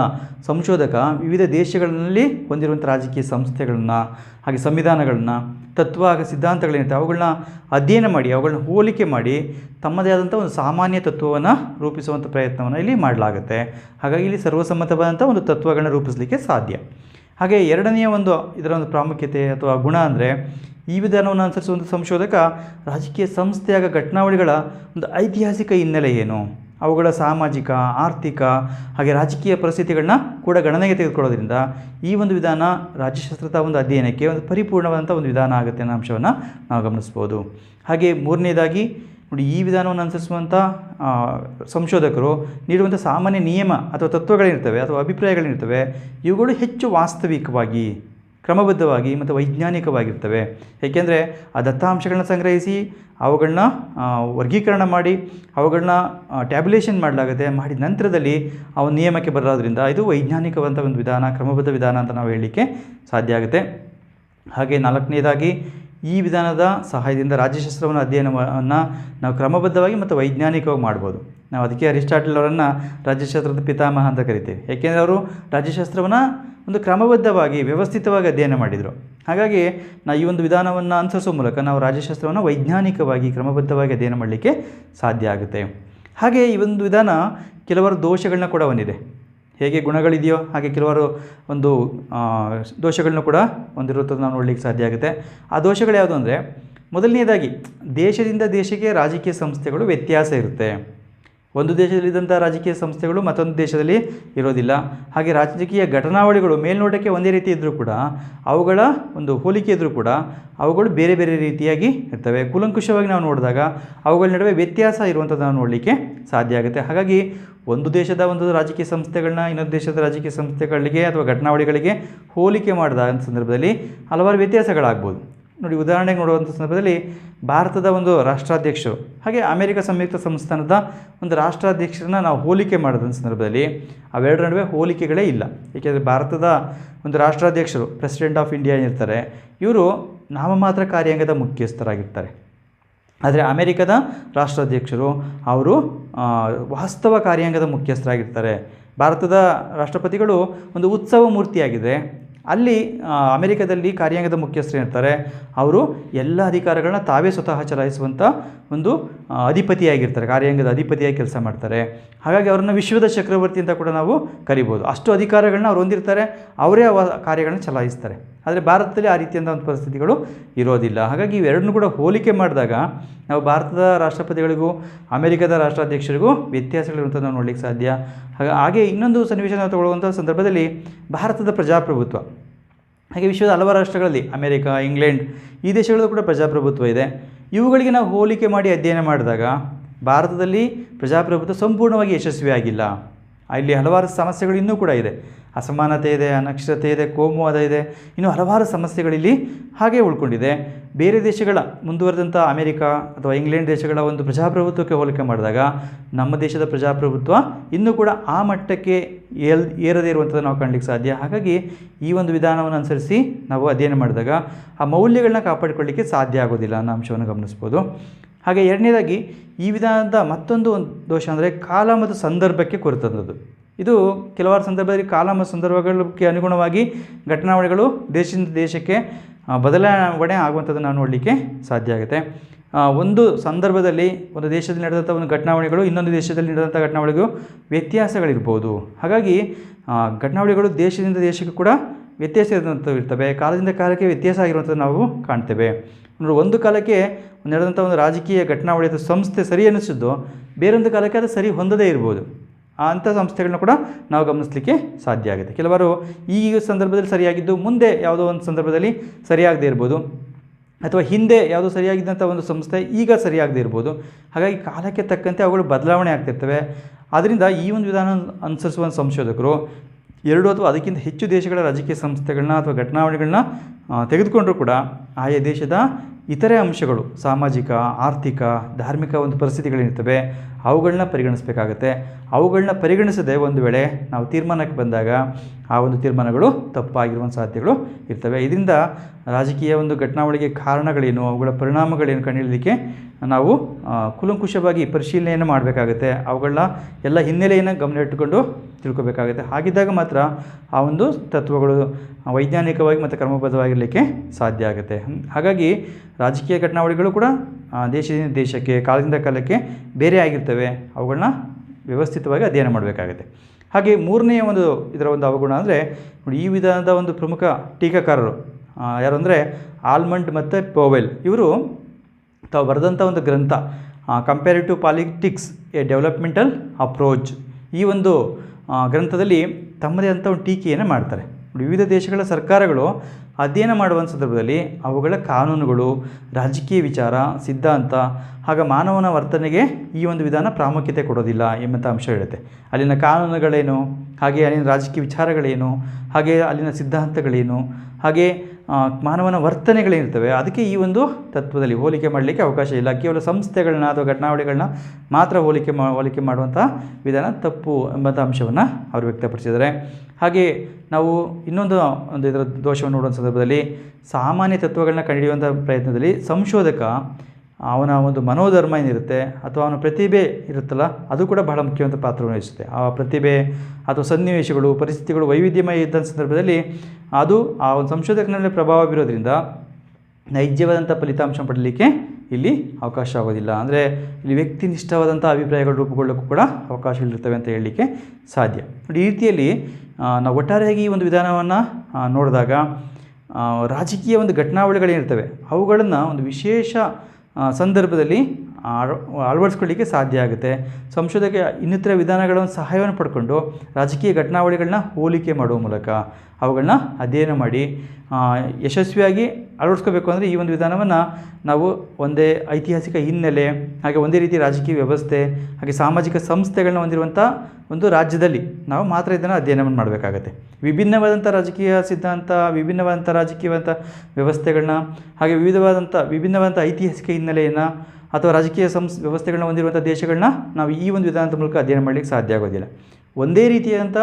ಸಂಶೋಧಕ ವಿವಿಧ ದೇಶಗಳಲ್ಲಿ ಹೊಂದಿರುವಂಥ ರಾಜಕೀಯ ಸಂಸ್ಥೆಗಳನ್ನು, ಹಾಗೆ ಸಂವಿಧಾನಗಳನ್ನು, ತತ್ವ ಹಾಗೆ ಸಿದ್ಧಾಂತಗಳೇನಿರ್ತವೆ ಅವುಗಳನ್ನ ಅಧ್ಯಯನ ಮಾಡಿ, ಅವುಗಳನ್ನ ಹೋಲಿಕೆ ಮಾಡಿ ತಮ್ಮದೇ ಆದಂಥ ಒಂದು ಸಾಮಾನ್ಯ ತತ್ವವನ್ನು ರೂಪಿಸುವಂಥ ಪ್ರಯತ್ನವನ್ನು ಇಲ್ಲಿ ಮಾಡಲಾಗುತ್ತೆ. ಹಾಗಾಗಿ ಇಲ್ಲಿ ಸರ್ವಸಮ್ಮತವಾದಂಥ ಒಂದು ತತ್ವಗಳನ್ನ ರೂಪಿಸಲಿಕ್ಕೆ ಸಾಧ್ಯ. ಹಾಗೆ ಎರಡನೆಯ ಒಂದು ಇದರ ಒಂದು ಪ್ರಾಮುಖ್ಯತೆ ಅಥವಾ ಗುಣ ಅಂದರೆ, ಈ ವಿಧಾನವನ್ನು ಅನುಸರಿಸುವಂಥ ಸಂಶೋಧಕ ರಾಜಕೀಯ ಸಂಸ್ಥೆಯಾಗ ಘಟನಾವಳಿಗಳ ಒಂದು ಐತಿಹಾಸಿಕ ಹಿನ್ನೆಲೆ ಏನು? ಅವುಗಳ ಸಾಮಾಜಿಕ, ಆರ್ಥಿಕ ಹಾಗೆ ರಾಜಕೀಯ ಪರಿಸ್ಥಿತಿಗಳನ್ನ ಕೂಡ ಗಣನೆಗೆ ತೆಗೆದುಕೊಳ್ಳೋದ್ರಿಂದ ಈ ಒಂದು ವಿಧಾನ ರಾಜ್ಯಶಾಸ್ತ್ರದ ಒಂದು ಅಧ್ಯಯನಕ್ಕೆ ಒಂದು ಪರಿಪೂರ್ಣವಾದಂಥ ಒಂದು ವಿಧಾನ ಆಗುತ್ತೆ ಅನ್ನೋ ಅಂಶವನ್ನು ನಾವು ಗಮನಿಸ್ಬೋದು. ಹಾಗೆ ಮೂರನೇದಾಗಿ ನೋಡಿ, ಈ ವಿಧಾನವನ್ನು ಅನುಸರಿಸುವಂಥ ಸಂಶೋಧಕರು ನೀಡುವಂಥ ಸಾಮಾನ್ಯ ನಿಯಮ ಅಥವಾ ತತ್ವಗಳೇನಿರ್ತವೆ ಅಥವಾ ಅಭಿಪ್ರಾಯಗಳೇನಿರ್ತವೆ ಇವುಗಳು ಹೆಚ್ಚು ವಾಸ್ತವಿಕವಾಗಿ ಕ್ರಮಬದ್ಧವಾಗಿ ಮತ್ತು ವೈಜ್ಞಾನಿಕವಾಗಿರ್ತವೆ. ಏಕೆಂದರೆ ಆ ದತ್ತಾಂಶಗಳನ್ನ ಸಂಗ್ರಹಿಸಿ ಅವುಗಳನ್ನ ವರ್ಗೀಕರಣ ಮಾಡಿ ಅವುಗಳನ್ನ ಟ್ಯಾಬ್ಲೇಷನ್ ಮಾಡಲಾಗುತ್ತೆ ಮಾಡಿದ ನಂತರದಲ್ಲಿ ಒಂದು ನಿಯಮಕ್ಕೆ ಬರೋದ್ರಿಂದ ಇದು ವೈಜ್ಞಾನಿಕವಂತ ಒಂದು ವಿಧಾನ, ಕ್ರಮಬದ್ಧ ವಿಧಾನ ಅಂತ ನಾವು ಹೇಳಲಿಕ್ಕೆ ಸಾಧ್ಯ ಆಗುತ್ತೆ. ಹಾಗೆ ನಾಲ್ಕನೇದಾಗಿ, ಈ ವಿಧಾನದ ಸಹಾಯದಿಂದ ರಾಜ್ಯಶಾಸ್ತ್ರವನ್ನು ಅಧ್ಯಯನವನ್ನು ನಾವು ಕ್ರಮಬದ್ಧವಾಗಿ ಮತ್ತು ವೈಜ್ಞಾನಿಕವಾಗಿ ಮಾಡ್ಬೋದು. ನಾವು ಅದಕ್ಕೆ ಅರಿಸ್ಟಾಟಲ್ ಅವರನ್ನು ರಾಜ್ಯಶಾಸ್ತ್ರದ ಪಿತಾಮಹ ಅಂತ ಕರಿತೀವಿ. ಏಕೆಂದರೆ ಅವರು ರಾಜ್ಯಶಾಸ್ತ್ರವನ್ನು ಒಂದು ಕ್ರಮಬದ್ಧವಾಗಿ, ವ್ಯವಸ್ಥಿತವಾಗಿ ಅಧ್ಯಯನ ಮಾಡಿದರು. ಹಾಗಾಗಿ ನಾ ಈ ಒಂದು ವಿಧಾನವನ್ನು ಅನುಸರಿಸೋ ಮೂಲಕ ನಾವು ರಾಜ್ಯಶಾಸ್ತ್ರವನ್ನು ವೈಜ್ಞಾನಿಕವಾಗಿ ಕ್ರಮಬದ್ಧವಾಗಿ ಅಧ್ಯಯನ ಮಾಡಲಿಕ್ಕೆ ಸಾಧ್ಯ ಆಗುತ್ತೆ. ಹಾಗೆ ಈ ಒಂದು ವಿಧಾನ ಕೆಲವರು ದೋಷಗಳನ್ನ ಕೂಡ ಹೊಂದಿದೆ. ಹೇಗೆ ಗುಣಗಳಿದೆಯೋ ಹಾಗೆ ಕೆಲವರು ಒಂದು ದೋಷಗಳನ್ನ ಕೂಡ ಹೊಂದಿರುತ್ತದೆ ನಾವು ನೋಡಲಿಕ್ಕೆ ಸಾಧ್ಯ ಆಗುತ್ತೆ. ಆ ದೋಷಗಳು ಯಾವುದು ಅಂದರೆ, ಮೊದಲನೇದಾಗಿ ದೇಶದಿಂದ ದೇಶಕ್ಕೆ ರಾಜಕೀಯ ಸಂಸ್ಥೆಗಳು ವ್ಯತ್ಯಾಸ ಇರುತ್ತೆ. ಒಂದು ದೇಶದಲ್ಲಿದ್ದಂಥ ರಾಜಕೀಯ ಸಂಸ್ಥೆಗಳು ಮತ್ತೊಂದು ದೇಶದಲ್ಲಿ ಇರೋದಿಲ್ಲ. ಹಾಗೆ ರಾಜಕೀಯ ಘಟನಾವಳಿಗಳು ಮೇಲ್ನೋಟಕ್ಕೆ ಒಂದೇ ರೀತಿ ಇದ್ದರೂ ಕೂಡ, ಅವುಗಳ ಒಂದು ಹೋಲಿಕೆ ಇದ್ದರೂ ಕೂಡ ಅವುಗಳು ಬೇರೆ ಬೇರೆ ರೀತಿಯಾಗಿ ಇರ್ತವೆ. ಕೂಲಂಕುಷವಾಗಿ ನಾವು ನೋಡಿದಾಗ ಅವುಗಳ ನಡುವೆ ವ್ಯತ್ಯಾಸ ಇರುವಂಥದ್ದು ನಾವು ನೋಡಲಿಕ್ಕೆ ಸಾಧ್ಯ ಆಗುತ್ತೆ. ಹಾಗಾಗಿ ಒಂದು ದೇಶದ ಒಂದು ರಾಜಕೀಯ ಸಂಸ್ಥೆಗಳನ್ನ ಇನ್ನೊಂದು ದೇಶದ ರಾಜಕೀಯ ಸಂಸ್ಥೆಗಳಿಗೆ ಅಥವಾ ಘಟನಾವಳಿಗಳಿಗೆ ಹೋಲಿಕೆ ಮಾಡಿದ ಸಂದರ್ಭದಲ್ಲಿ ಹಲವಾರು ವ್ಯತ್ಯಾಸಗಳಾಗ್ಬೋದು. ನೋಡಿ ಉದಾಹರಣೆಗೆ ನೋಡುವಂಥ ಸಂದರ್ಭದಲ್ಲಿ ಭಾರತದ ಒಂದು ರಾಷ್ಟ್ರಾಧ್ಯಕ್ಷರು, ಹಾಗೆ ಅಮೆರಿಕ ಸಂಯುಕ್ತ ಸಂಸ್ಥಾನದ ಒಂದು ರಾಷ್ಟ್ರಾಧ್ಯಕ್ಷರನ್ನ ನಾವು ಹೋಲಿಕೆ ಮಾಡಿದಂಥ ಸಂದರ್ಭದಲ್ಲಿ ಅವೆರಡರ ನಡುವೆ ಹೋಲಿಕೆಗಳೇ ಇಲ್ಲ. ಏಕೆಂದರೆ ಭಾರತದ ಒಂದು ರಾಷ್ಟ್ರಾಧ್ಯಕ್ಷರು ಪ್ರೆಸಿಡೆಂಟ್ ಆಫ್ ಇಂಡಿಯಾ ಇರ್ತಾರೆ ಇವರು ನಾಮಮಾತ್ರ ಕಾರ್ಯಾಂಗದ ಮುಖ್ಯಸ್ಥರಾಗಿರ್ತಾರೆ. ಆದರೆ ಅಮೆರಿಕದ ರಾಷ್ಟ್ರಾಧ್ಯಕ್ಷರು, ಅವರು ವಾಸ್ತವ ಕಾರ್ಯಾಂಗದ ಮುಖ್ಯಸ್ಥರಾಗಿರ್ತಾರೆ. ಭಾರತದ ರಾಷ್ಟ್ರಪತಿಗಳು ಒಂದು ಉತ್ಸವ ಮೂರ್ತಿಯಾಗಿದೆ ಅಲ್ಲಿ ಅಮೆರಿಕದಲ್ಲಿ ಕಾರ್ಯಾಂಗದ ಮುಖ್ಯಸ್ಥರು ಇರ್ತಾರೆ. ಅವರು ಎಲ್ಲ ಅಧಿಕಾರಗಳನ್ನ ತಾವೇ ಸ್ವತಃ ಚಲಾಯಿಸುವಂಥ ಒಂದು ಅಧಿಪತಿಯಾಗಿರ್ತಾರೆ. ಕಾರ್ಯಾಂಗದ ಅಧಿಪತಿಯಾಗಿ ಕೆಲಸ ಮಾಡ್ತಾರೆ. ಹಾಗಾಗಿ ಅವರನ್ನು ವಿಶ್ವದ ಚಕ್ರವರ್ತಿ ಅಂತ ಕೂಡ ನಾವು ಕರಿಬೋದು. ಅಷ್ಟು ಅಧಿಕಾರಗಳನ್ನ ಅವ್ರು ಹೊಂದಿರ್ತಾರೆ. ಅವರೇ ಅವ ಕಾರ್ಯಗಳನ್ನ ಚಲಾಯಿಸ್ತಾರೆ. ಆದರೆ ಭಾರತದಲ್ಲಿ ಆ ರೀತಿಯಾದ ಒಂದು ಪರಿಸ್ಥಿತಿಗಳು ಇರೋದಿಲ್ಲ. ಹಾಗಾಗಿ ಇವೆರಡನ್ನೂ ಕೂಡ ಹೋಲಿಕೆ ಮಾಡಿದಾಗ ನಾವು ಭಾರತದ ರಾಷ್ಟ್ರಪತಿಗಳಿಗೂ, ಅಮೆರಿಕದ ರಾಷ್ಟ್ರಾಧ್ಯಕ್ಷರಿಗೂ ವ್ಯತ್ಯಾಸಗಳಿರುವಂಥದ್ದು ನಾವು ನೋಡಲಿಕ್ಕೆ ಸಾಧ್ಯ. ಹಾಗೆ ಹಾಗೆ ಇನ್ನೊಂದು ಸನ್ನಿವೇಶ ನಾವು ತಗೊಳ್ಳುವಂಥ ಸಂದರ್ಭದಲ್ಲಿ ಭಾರತದ ಪ್ರಜಾಪ್ರಭುತ್ವ. ಹಾಗೆ ವಿಶ್ವದ ಹಲವಾರು ರಾಷ್ಟ್ರಗಳಲ್ಲಿ ಅಮೆರಿಕ, ಇಂಗ್ಲೆಂಡ್ ಈ ದೇಶಗಳಲ್ಲೂ ಕೂಡ ಪ್ರಜಾಪ್ರಭುತ್ವ ಇದೆ. ಇವುಗಳಿಗೆ ನಾವು ಹೋಲಿಕೆ ಮಾಡಿ ಅಧ್ಯಯನ ಮಾಡಿದಾಗ ಭಾರತದಲ್ಲಿ ಪ್ರಜಾಪ್ರಭುತ್ವ ಸಂಪೂರ್ಣವಾಗಿ ಯಶಸ್ವಿಯಾಗಿಲ್ಲ. ಇಲ್ಲಿ ಹಲವಾರು ಸಮಸ್ಯೆಗಳು ಇನ್ನೂ ಕೂಡ ಇದೆ. ಅಸಮಾನತೆ ಇದೆ, ಅನಕ್ಷರತೆ ಇದೆ, ಕೋಮುವಾದ ಇದೆ, ಇನ್ನು ಹಲವಾರು ಸಮಸ್ಯೆಗಳಿಲ್ಲಿ ಹಾಗೆ ಉಳ್ಕೊಂಡಿದೆ. ಬೇರೆ ದೇಶಗಳ ಮುಂದುವರೆದಂಥ ಅಮೆರಿಕಾ ಅಥವಾ ಇಂಗ್ಲೆಂಡ್ ದೇಶಗಳ ಒಂದು ಪ್ರಜಾಪ್ರಭುತ್ವಕ್ಕೆ ಹೋಲಿಕೆ ಮಾಡಿದಾಗ ನಮ್ಮ ದೇಶದ ಪ್ರಜಾಪ್ರಭುತ್ವ ಇನ್ನೂ ಕೂಡ ಆ ಮಟ್ಟಕ್ಕೆ ಏಲ್, ಏರದೇ ಇರುವಂಥದ್ದು ನಾವು ಕಾಣಲಿಕ್ಕೆ ಸಾಧ್ಯ. ಹಾಗಾಗಿ ಈ ಒಂದು ವಿಧಾನವನ್ನು ಅನುಸರಿಸಿ ನಾವು ಅಧ್ಯಯನ ಮಾಡಿದಾಗ ಆ ಮೌಲ್ಯಗಳನ್ನ ಕಾಪಾಡಿಕೊಳ್ಳಿಕ್ಕೆ ಸಾಧ್ಯ ಆಗೋದಿಲ್ಲ ಅನ್ನೋ ಅಂಶವನ್ನು ಗಮನಿಸ್ಬೋದು. ಹಾಗೆ ಎರಡನೇದಾಗಿ ಈ ವಿಧಾನದ ಮತ್ತೊಂದು ಒಂದು ದೋಷ ಅಂದರೆ ಕಾಲ ಮತ್ತು ಸಂದರ್ಭಕ್ಕೆ ಕೊರತಂಥದ್ದು. ಇದು ಕೆಲವಾರು ಸಂದರ್ಭದಲ್ಲಿ ಕಾಲ ಮತ್ತು ಸಂದರ್ಭಗಳಿಗೆ ಅನುಗುಣವಾಗಿ ಘಟನಾವಳಿಗಳು ದೇಶದಿಂದ ದೇಶಕ್ಕೆ ಬದಲಾವಣೆ ಆಗುವಂಥದ್ದು ನಾವು ನೋಡಲಿಕ್ಕೆ ಸಾಧ್ಯ ಆಗುತ್ತೆ. ಒಂದು ಸಂದರ್ಭದಲ್ಲಿ ಒಂದು ದೇಶದಲ್ಲಿ ನಡೆದಂಥ ಒಂದು ಘಟನಾವಳಿಗಳು, ಇನ್ನೊಂದು ದೇಶದಲ್ಲಿ ನಡೆದಂಥ ಘಟನಾವಳಿಗೂ ವ್ಯತ್ಯಾಸಗಳಿರ್ಬೋದು. ಹಾಗಾಗಿ ಘಟನಾವಳಿಗಳು ದೇಶದಿಂದ ದೇಶಕ್ಕೆ ಕೂಡ ವ್ಯತ್ಯಾಸ ಇರುವಂಥವು ಇರ್ತವೆ. ಕಾಲದಿಂದ ಕಾಲಕ್ಕೆ ವ್ಯತ್ಯಾಸ ಆಗಿರುವಂಥದ್ದು ನಾವು ಕಾಣ್ತೇವೆ. ನೋಡಿ, ಒಂದು ಕಾಲಕ್ಕೆ ನಡೆದಂಥ ಒಂದು ರಾಜಕೀಯ ಘಟನಾವಳಿ ಅಥವಾ ಸಂಸ್ಥೆ ಸರಿ ಅನ್ನಿಸಿದ್ದು ಬೇರೊಂದು ಕಾಲಕ್ಕೆ ಅದು ಸರಿ ಹೊಂದದೇ ಇರ್ಬೋದು. ಅಂಥ ಸಂಸ್ಥೆಗಳನ್ನ ಕೂಡ ನಾವು ಗಮನಿಸಲಿಕ್ಕೆ ಸಾಧ್ಯ ಆಗುತ್ತೆ. ಕೆಲವರು ಈ ಸಂದರ್ಭದಲ್ಲಿ ಸರಿಯಾಗಿದ್ದು ಮುಂದೆ ಯಾವುದೋ ಒಂದು ಸಂದರ್ಭದಲ್ಲಿ ಸರಿಯಾಗದೇ ಇರ್ಬೋದು. ಅಥವಾ ಹಿಂದೆ ಯಾವುದೋ ಸರಿಯಾಗಿದ್ದಂಥ ಒಂದು ಸಂಸ್ಥೆ ಈಗ ಸರಿಯಾಗದೇ ಇರ್ಬೋದು. ಹಾಗಾಗಿ ಕಾಲಕ್ಕೆ ತಕ್ಕಂತೆ ಅವುಗಳು ಬದಲಾವಣೆ ಆಗ್ತಿರ್ತವೆ. ಆದ್ದರಿಂದ ಈ ಒಂದು ವಿಧಾನ ಅನುಸರಿಸುವ ಸಂಶೋಧಕರು ಎರಡು ಅಥವಾ ಅದಕ್ಕಿಂತ ಹೆಚ್ಚು ದೇಶಗಳ ರಾಜಕೀಯ ಸಂಸ್ಥೆಗಳನ್ನ ಅಥವಾ ಘಟನಾವಳಿಗಳನ್ನ ಆ, ತೆಗೆದುಕೊಂಡರೂ ಕೂಡ ಆಯಾ ದೇಶದ ಇತರೆ ಅಂಶಗಳು, ಸಾಮಾಜಿಕ, ಆರ್ಥಿಕ, ಧಾರ್ಮಿಕ ಒಂದು ಪರಿಸ್ಥಿತಿಗಳೇನಿರ್ತವೆ ಅವುಗಳನ್ನ ಪರಿಗಣಿಸಬೇಕಾಗತ್ತೆ. ಅವುಗಳನ್ನ ಪರಿಗಣಿಸದೆ ಒಂದು ವೇಳೆ ನಾವು ತೀರ್ಮಾನಕ್ಕೆ ಬಂದಾಗ ಆ ಒಂದು ತೀರ್ಮಾನಗಳು ತಪ್ಪಾಗಿರುವಂಥ ಸಾಧ್ಯತೆಗಳು ಇರ್ತವೆ. ಇದರಿಂದ ರಾಜಕೀಯ ಒಂದು ಘಟನಾವಳಿಗೆ ಕಾರಣಗಳೇನು, ಅವುಗಳ ಪರಿಣಾಮಗಳೇನು ಕಂಡುಹಿಡಲಿಕ್ಕೆ ನಾವು ಕುಲಂಕುಷವಾಗಿ ಪರಿಶೀಲನೆಯನ್ನು ಮಾಡಬೇಕಾಗುತ್ತೆ. ಅವುಗಳನ್ನ ಎಲ್ಲ ಹಿನ್ನೆಲೆಯನ್ನು ಗಮನ ಇಟ್ಟುಕೊಂಡು ತಿಳ್ಕೊಬೇಕಾಗುತ್ತೆ. ಹಾಗಿದ್ದಾಗ ಮಾತ್ರ ಆ ಒಂದು ತತ್ವಗಳು ವೈಜ್ಞಾನಿಕವಾಗಿ ಮತ್ತು ಕ್ರಮಬದ್ಧವಾಗಿರಲಿಕ್ಕೆ ಸಾಧ್ಯ ಆಗುತ್ತೆ. ಹಾಗಾಗಿ ರಾಜಕೀಯ ಘಟನಾವಳಿಗಳು ಕೂಡ ದೇಶದಿಂದ ದೇಶಕ್ಕೆ, ಕಾಲದಿಂದ ಕಾಲಕ್ಕೆ ಬೇರೆ ಆಗಿರ್ತವೆ. ಅವುಗಳನ್ನ ವ್ಯವಸ್ಥಿತವಾಗಿ ಅಧ್ಯಯನ ಮಾಡಬೇಕಾಗುತ್ತೆ. ಹಾಗೆ ಮೂರನೆಯ ಒಂದು ಇದರ ಒಂದು ಅವಗುಣ ಅಂದರೆ, ನೋಡಿ, ಈ ವಿಧಾನದ ಒಂದು ಪ್ರಮುಖ ಟೀಕಾಕಾರರು ಯಾರು ಅಂದರೆ, ಆಲ್ಮಂಡ್ ಮತ್ತು ಪೋವೆಲ್. ಇವರು ತಾವು ಬರೆದಂಥ ಒಂದು ಗ್ರಂಥ comparative politics a developmental approach ಈ ಒಂದು ಗ್ರಂಥದಲ್ಲಿ ತಮ್ಮದೇ ಅಂಥ ಒಂದು ಟೀಕೆಯನ್ನು ಮಾಡ್ತಾರೆ. ವಿವಿಧ ದೇಶಗಳ ಸರ್ಕಾರಗಳು ಅಧ್ಯಯನ ಮಾಡುವಂಥ ಸಂದರ್ಭದಲ್ಲಿ ಅವುಗಳ ಕಾನೂನುಗಳು, ರಾಜಕೀಯ ವಿಚಾರ, ಸಿದ್ಧಾಂತ, ಹಾಗೆ ಮಾನವನ ವರ್ತನೆಗೆ ಈ ಒಂದು ವಿಧಾನ ಪ್ರಾಮುಖ್ಯತೆ ಕೊಡೋದಿಲ್ಲ ಎಂಬಂಥ ಅಂಶ ಹೇಳುತ್ತೆ. ಅಲ್ಲಿನ ಕಾನೂನುಗಳೇನು, ಹಾಗೆ ಅಲ್ಲಿನ ರಾಜಕೀಯ ವಿಚಾರಗಳೇನು, ಹಾಗೆ ಅಲ್ಲಿನ ಸಿದ್ಧಾಂತಗಳೇನು, ಹಾಗೆ ಮಾನವನ ವರ್ತನೆಗಳೇನಿರ್ತವೆ ಅದಕ್ಕೆ ಈ ಒಂದು ತತ್ವದಲ್ಲಿ ಹೋಲಿಕೆ ಮಾಡಲಿಕ್ಕೆ ಅವಕಾಶ ಇಲ್ಲ. ಕೇವಲ ಸಂಸ್ಥೆಗಳನ್ನ ಅಥವಾ ಘಟನಾವಳಿಗಳನ್ನ ಮಾತ್ರ ಹೋಲಿಕೆ ಮಾ, ಹೋಲಿಕೆ ಮಾಡುವಂಥ ವಿಧಾನ ತಪ್ಪು ಎಂಬಂಥ ಅಂಶವನ್ನು ಅವರು ವ್ಯಕ್ತಪಡಿಸಿದ್ದಾರೆ. ಹಾಗೆ ನಾವು ಇನ್ನೊಂದು, ಒಂದು ಇದರ ದೋಷವನ್ನು ನೋಡುವ ಸಂದರ್ಭದಲ್ಲಿ ಸಾಮಾನ್ಯ ತತ್ವಗಳನ್ನ ಕಂಡುಹಿಡಿಯುವಂಥ ಪ್ರಯತ್ನದಲ್ಲಿ ಸಂಶೋಧಕ ಅವನ ಒಂದು ಮನೋಧರ್ಮ ಏನಿರುತ್ತೆ ಅಥವಾ ಅವನ ಪ್ರತಿಭೆ ಇರುತ್ತಲ್ಲ, ಅದು ಕೂಡ ಬಹಳ ಮುಖ್ಯವಾದ ಪಾತ್ರವನ್ನು ವಹಿಸುತ್ತೆ. ಆ ಪ್ರತಿಭೆ ಅಥವಾ ಸನ್ನಿವೇಶಗಳು, ಪರಿಸ್ಥಿತಿಗಳು ವೈವಿಧ್ಯಮಯ ಇದ್ದ ಸಂದರ್ಭದಲ್ಲಿ ಅದು ಆ ಒಂದು ಸಂಶೋಧಕನ ಮೇಲೆ ಪ್ರಭಾವ ಬೀರೋದ್ರಿಂದ ನೈಜವಾದಂಥ ಫಲಿತಾಂಶ ಪಡಲಿಕ್ಕೆ ಇಲ್ಲಿ ಅವಕಾಶ ಆಗೋದಿಲ್ಲ. ಅಂದರೆ ಇಲ್ಲಿ ವ್ಯಕ್ತಿನಿಷ್ಠವಾದಂಥ ಅಭಿಪ್ರಾಯಗಳು ರೂಪುಗೊಳ್ಳೋಕ್ಕೂ ಕೂಡ ಅವಕಾಶಗಳಿರ್ತವೆ ಅಂತ ಹೇಳಲಿಕ್ಕೆ ಸಾಧ್ಯ. ಈ ರೀತಿಯಲ್ಲಿ ನಾವು ಒಟ್ಟಾರೆಯಾಗಿ ಈ ಒಂದು ವಿಧಾನವನ್ನು ನೋಡಿದಾಗ ರಾಜಕೀಯ ಒಂದು ಘಟನಾವಳಿಗಳೇನಿರ್ತವೆ ಅವುಗಳನ್ನು ಒಂದು ವಿಶೇಷ ಸಂದರ್ಭದಲ್ಲಿ ಅಳವಡಿಸ್ಕೊಳ್ಳಿಕ್ಕೆ ಸಾಧ್ಯ ಆಗುತ್ತೆ. ಸಂಶೋಧಕ ಇನ್ನಿತರ ವಿಧಾನಗಳನ್ನು ಸಹಾಯವನ್ನು ಪಡ್ಕೊಂಡು ರಾಜಕೀಯ ಘಟನಾವಳಿಗಳನ್ನ ಹೋಲಿಕೆ ಮಾಡುವ ಮೂಲಕ ಅವುಗಳನ್ನ ಅಧ್ಯಯನ ಮಾಡಿ ಯಶಸ್ವಿಯಾಗಿ ಅಳವಡಿಸ್ಕೋಬೇಕು ಅಂದರೆ ಈ ಒಂದು ವಿಧಾನವನ್ನು ನಾವು ಒಂದೇ ಐತಿಹಾಸಿಕ ಹಿನ್ನೆಲೆ, ಹಾಗೆ ಒಂದೇ ರೀತಿ ರಾಜಕೀಯ ವ್ಯವಸ್ಥೆ, ಹಾಗೆ ಸಾಮಾಜಿಕ ಸಂಸ್ಥೆಗಳನ್ನ ಹೊಂದಿರುವಂಥ ಒಂದು ರಾಜ್ಯದಲ್ಲಿ ನಾವು ಮಾತ್ರ ಇದನ್ನು ಅಧ್ಯಯನವನ್ನು ಮಾಡಬೇಕಾಗತ್ತೆ. ವಿಭಿನ್ನವಾದಂಥ ರಾಜಕೀಯ ಸಿದ್ಧಾಂತ ವಿಭಿನ್ನವಾದಂಥ ರಾಜಕೀಯವಾದಂಥ ವ್ಯವಸ್ಥೆಗಳನ್ನ, ಹಾಗೆ ವಿವಿಧವಾದಂಥ ವಿಭಿನ್ನವಾದಂಥ ಐತಿಹಾಸಿಕ ಹಿನ್ನೆಲೆಯನ್ನು ಅಥವಾ ರಾಜಕೀಯ ಸಂಸ್, ವ್ಯವಸ್ಥೆಗಳನ್ನ ಹೊಂದಿರುವಂಥ ದೇಶಗಳನ್ನ ನಾವು ಈ ಒಂದು ವಿಧಾನದ ಮೂಲಕ ಅಧ್ಯಯನ ಮಾಡಲಿಕ್ಕೆ ಸಾಧ್ಯ ಆಗೋದಿಲ್ಲ. ಒಂದೇ ರೀತಿಯಾದಂಥ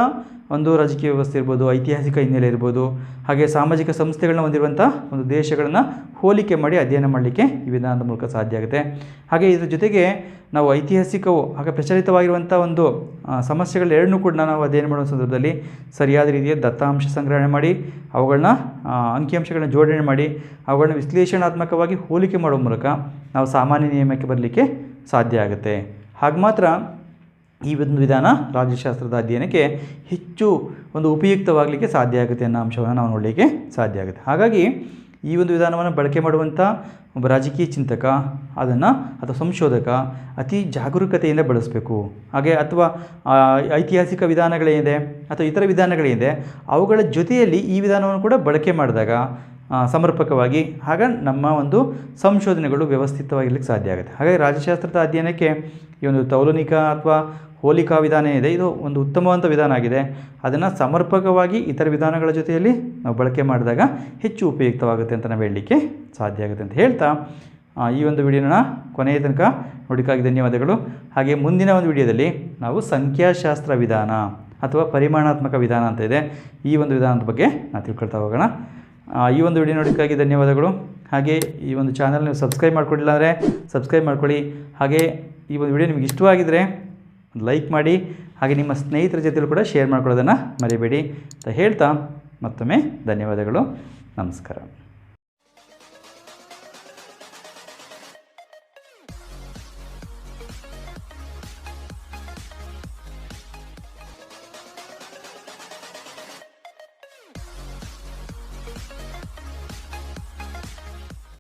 ಒಂದು ರಾಜಕೀಯ ವ್ಯವಸ್ಥೆ ಇರ್ಬೋದು, ಐತಿಹಾಸಿಕ ಹಿನ್ನೆಲೆ ಇರ್ಬೋದು, ಹಾಗೆ ಸಾಮಾಜಿಕ ಸಂಸ್ಥೆಗಳನ್ನ ಹೊಂದಿರುವಂಥ ಒಂದು ದೇಶಗಳನ್ನು ಹೋಲಿಕೆ ಮಾಡಿ ಅಧ್ಯಯನ ಮಾಡಲಿಕ್ಕೆ ಈ ವಿಧಾನದ ಮೂಲಕ ಸಾಧ್ಯ ಆಗುತ್ತೆ. ಹಾಗೆ ಇದ್ರ ಜೊತೆಗೆ ನಾವು ಐತಿಹಾಸಿಕವು, ಹಾಗೆ ಪ್ರಚಲಿತವಾಗಿರುವಂಥ ಒಂದು ಸಮಸ್ಯೆಗಳ ಎರಡನ್ನೂ ಕೂಡ ನಾವು ಅಧ್ಯಯನ ಮಾಡುವ ಸಂದರ್ಭದಲ್ಲಿ ಸರಿಯಾದ ರೀತಿಯ ದತ್ತಾಂಶ ಸಂಗ್ರಹಣೆ ಮಾಡಿ ಅವುಗಳನ್ನ ಅಂಕಿಅಂಶಗಳನ್ನ ಜೋಡಣೆ ಮಾಡಿ ಅವುಗಳನ್ನ ವಿಶ್ಲೇಷಣಾತ್ಮಕವಾಗಿ ಹೋಲಿಕೆ ಮಾಡುವ ಮೂಲಕ ನಾವು ಸಾಮಾನ್ಯ ನಿಯಮಕ್ಕೆ ಬರಲಿಕ್ಕೆ ಸಾಧ್ಯ ಆಗುತ್ತೆ. ಹಾಗೆ ಮಾತ್ರ ಈ ಒಂದು ವಿಧಾನ ರಾಜ್ಯಶಾಸ್ತ್ರದ ಅಧ್ಯಯನಕ್ಕೆ ಹೆಚ್ಚು ಒಂದು ಉಪಯುಕ್ತವಾಗಲಿಕ್ಕೆ ಸಾಧ್ಯ ಆಗುತ್ತೆ ಅನ್ನೋ ಅಂಶವನ್ನು ನಾವು ನೋಡಲಿಕ್ಕೆ ಸಾಧ್ಯ ಆಗುತ್ತೆ. ಹಾಗಾಗಿ ಈ ಒಂದು ವಿಧಾನವನ್ನು ಬಳಕೆ ಮಾಡುವಂಥ ಒಬ್ಬ ರಾಜಕೀಯ ಚಿಂತಕ, ಅದನ್ನು ಅಥವಾ ಸಂಶೋಧಕ ಅತಿ ಜಾಗರೂಕತೆಯಿಂದ ಬಳಸಬೇಕು. ಹಾಗೆ ಅಥವಾ ಐತಿಹಾಸಿಕ ವಿಧಾನಗಳೇನಿದೆ ಅಥವಾ ಇತರ ವಿಧಾನಗಳೇನಿದೆ, ಅವುಗಳ ಜೊತೆಯಲ್ಲಿ ಈ ವಿಧಾನವನ್ನು ಕೂಡ ಬಳಕೆ ಮಾಡಿದಾಗ ಸಮರ್ಪಕವಾಗಿ. ಆಗ ನಮ್ಮ ಒಂದು ಸಂಶೋಧನೆಗಳು ವ್ಯವಸ್ಥಿತವಾಗಿರ್ಲಿಕ್ಕೆ ಸಾಧ್ಯ ಆಗುತ್ತೆ. ಹಾಗಾಗಿ ರಾಜ್ಯಶಾಸ್ತ್ರದ ಅಧ್ಯಯನಕ್ಕೆ ಈ ಒಂದು ತೌಲನಿಕ ಅಥವಾ ಹೋಲಿಕಾ ವಿಧಾನ ಇದೆ. ಇದು ಒಂದು ಉತ್ತಮವಾದ ವಿಧಾನ ಆಗಿದೆ. ಅದನ್ನು ಸಮರ್ಪಕವಾಗಿ ಇತರ ವಿಧಾನಗಳ ಜೊತೆಯಲ್ಲಿ ನಾವು ಬಳಕೆ ಮಾಡಿದಾಗ ಹೆಚ್ಚು ಉಪಯುಕ್ತವಾಗುತ್ತೆ ಅಂತ ನಾವು ಹೇಳಲಿಕ್ಕೆ ಸಾಧ್ಯ ಆಗುತ್ತೆ ಅಂತ ಹೇಳ್ತಾ ಈ ಒಂದು ವಿಡಿಯೋನ ಕೊನೆಯ ತನಕ ನೋಡಿಕಾಗಿ ಧನ್ಯವಾದಗಳು. ಹಾಗೆ ಮುಂದಿನ ಒಂದು ವಿಡಿಯೋದಲ್ಲಿ ನಾವು ಸಂಖ್ಯಾಶಾಸ್ತ್ರ ವಿಧಾನ ಅಥವಾ ಪರಿಮಾಣಾತ್ಮಕ ವಿಧಾನ ಅಂತ ಇದೆ. ಈ ಒಂದು ವಿಧಾನದ ಬಗ್ಗೆ ನಾವು ತಿಳ್ಕೊಳ್ತಾ ಹೋಗೋಣ. ಈ ಒಂದು ವಿಡಿಯೋ ನೋಡೋಕ್ಕಾಗಿ ಧನ್ಯವಾದಗಳು. ಹಾಗೆ ಈ ಒಂದು ಚಾನಲ್ ನೀವು ಸಬ್ಸ್ಕ್ರೈಬ್ ಮಾಡ್ಕೊಂಡಿಲ್ಲ ಅಂದರೆ ಸಬ್ಸ್ಕ್ರೈಬ್ ಮಾಡ್ಕೊಳ್ಳಿ. ಹಾಗೆ ಈ ಒಂದು ವಿಡಿಯೋ ನಿಮಗೆ ಇಷ್ಟವಾಗಿದ್ದರೆ ಲೈಕ್ ಮಾಡಿ, ಹಾಗೆ ನಿಮ್ಮ ಸ್ನೇಹಿತರ ಜೊತೆಲೂ ಕೂಡ ಶೇರ್ ಮಾಡ್ಕೊಳ್ಳೋದನ್ನು ಮರಿಬೇಡಿ ಅಂತ ಹೇಳ್ತಾ ಮತ್ತೊಮ್ಮೆ ಧನ್ಯವಾದಗಳು. ನಮಸ್ಕಾರ.